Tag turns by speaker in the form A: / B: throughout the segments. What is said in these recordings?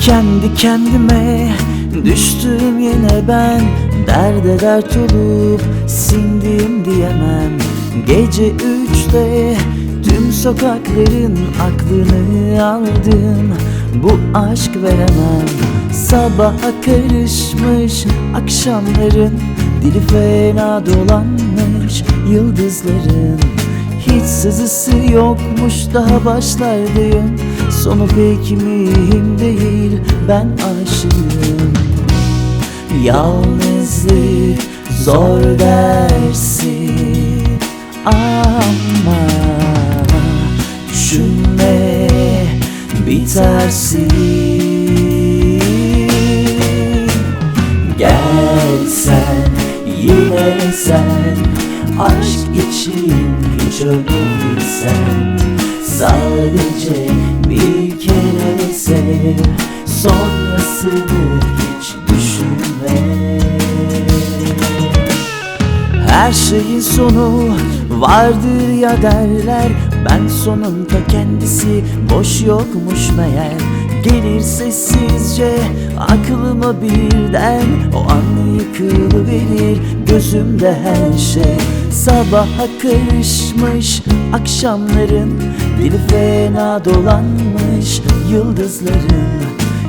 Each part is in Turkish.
A: Kendi kendime düştüm yine ben. Derde dert olup sindim diyemem. Gece üçte tüm sokakların aklını aldım. Bu aşk veremem. Sabaha karışmış akşamların Dili fena dolanmış yıldızların. Hiç sızısı yokmuş daha başlardayım Sonu pek mühim değil. Ben aşığım. Yalnızlık zor dersin. Ama Düşünme bitersin. Gel sen yine sen. Aşk için hiç ölmediysen Sadece Sonrasını hiç düşünme. Her şeyin sonu vardır ya derler Ben sonun ta kendisi boş yokmuş meğer. Gelir sessizce aklıma birden O an gözümde her şey. Sabaha karışmış akşamların Dili fena dolanmış yıldızların.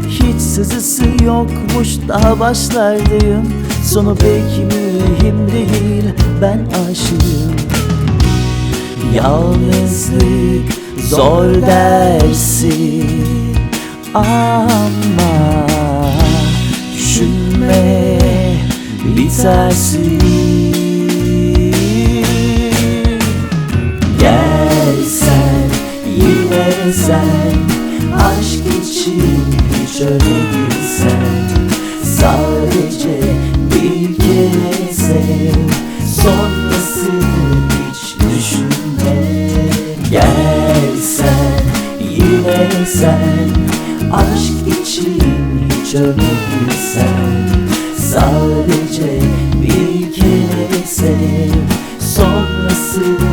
A: Hiç sızısı yokmuş daha başlardayım. Sonu pek mühim değil ben aşığım. Yalnızlık zor dersin ama Düşünme bitersin. Gel sen yine sen Aşk için hiç ölmediysen Sadece bir kere sev Sonrasını hiç düşünme. Gel sen yine sen Aşk için hiç ölmediysen Sadece bir kere sev Sonrasını